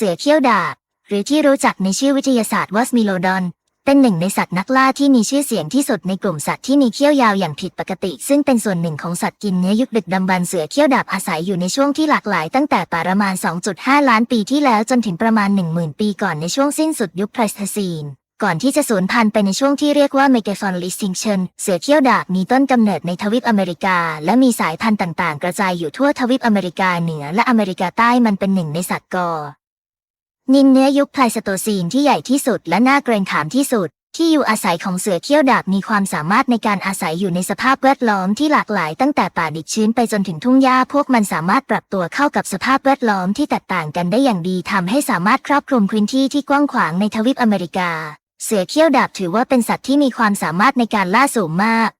เสือเขี้ยวดาบ หรือที่รู้จักในชื่อวิทยาศาสตร์ว่าสมิโลดอน เป็นหนึ่งในสัตว์นักล่าที่มีชื่อเสียงที่สุดในกลุ่มสัตว์ที่มีเขี้ยวยาวอย่างผิดปกติ ซึ่งเป็นส่วนหนึ่งของสัตว์กินเนื้อยุคดึกดำบรรเสือเขี้ยวดาบอาศัยอยู่ในช่วงที่หลากหลายตั้งแต่ประมาณ 2.5 ล้านปีที่แล้วจนถึงประมาณ 10,000 ปีก่อนในช่วงสิ้นสุดยุคไพลสเตซีนก่อนที่จะสูญพันธุ์ไปในช่วงที่เรียกว่า Megafauna extinction เสือเขี้ยวดาบมีต้นกำเนิดในทวีปอเมริกา และมีสายพันธุ์ต่างๆ กระจายอยู่ทั่วทวีปอเมริกาเหนือและอเมริกาใต้มันเป็นหนึ่งในสัตว์กอ นินเนื้อยุคไพลสโตซีนที่ใหญ่ที่สุดและน่าเกรงขามที่สุด ที่อยู่อาศัยของเสือเขี้ยวดาบมีความสามารถในการอาศัยอยู่ในสภาพแวดล้อมที่หลากหลายตั้งแต่ป่าดิบชื้นไปจนถึงทุ่งหญ้าพวกมันสามารถปรับตัวเข้ากับสภาพแวดล้อมที่แตกต่างกันได้อย่างดีทำให้สามารถครอบคลุมพื้นที่ที่กว้างขวางในทวีปอเมริกา เสือเขี้ยวดาบถือว่าเป็นสัตว์ที่มีความสามารถในการล่าสูงมาก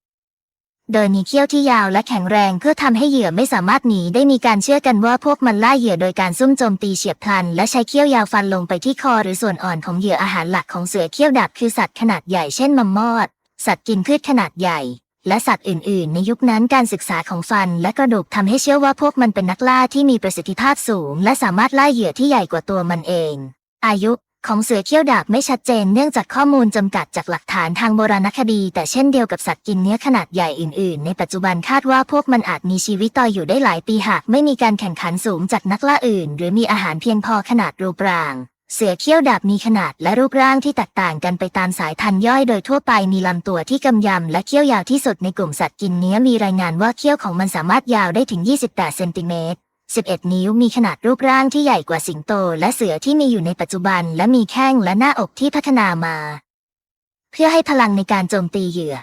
โดยมีเขี้ยวที่ยาวและแข็งแรงเพื่อทำให้เหยื่อไม่สามารถหนีได้มีการเชื่อกันว่าพวกมันล่าเหยื่อโดยการซุ่มโจมตีเฉียบพลัน และใช้เขี้ยวยาวฟันลงไปที่คอหรือส่วนอ่อนของเหยื่ออาหารหลักของเสือเขี้ยวดาบคือสัตว์ขนาดใหญ่เช่นมัมมอด สัตว์กินพืชขนาดใหญ่ และสัตว์อื่น ๆ ในยุคนั้นการศึกษาของฟันและกระดูกทำให้เชื่อว่าพวกมันเป็นนักล่าที่มีประสิทธิภาพสูง และสามารถล่าเหยื่อที่ใหญ่กว่าตัวมันเอง อายุ ของเสือเขี้ยวดาบไม่ชัดเจนเนื่องจากข้อมูลจำกัดจากหลักฐานทางโบราณคดี แต่เช่นเดียวกับสัตว์กินเนื้อขนาดใหญ่อื่นๆ ในปัจจุบันคาดว่าพวกมันอาจมีชีวิตต่ออยู่ได้หลายปีหากไม่มีการแข่งขันสูงจากนักล่าอื่น หรือมีอาหารเพียงพอขนาดรูปร่าง เสือเขี้ยวดาบมีขนาดและรูปร่างที่แตกต่างกันไปตามสายพันธุ์ย่อยโดยทั่วไปมีลำตัวที่กำยำและเขี้ยวยาวที่สุดในกลุ่มสัตว์กินเนื้อมีรายงานว่าเขี้ยวของมันสามารถยาวได้ถึง 28 เซนติเมตร 11 นิ้วมีขนาดรูปร่างที่ใหญ่กว่าสิงโตและเสือที่มีอยู่ในปัจจุบัน และมีแข้งและหน้าอกที่พัฒนามา เพื่อให้พลังในการโจมตีเหยื่อ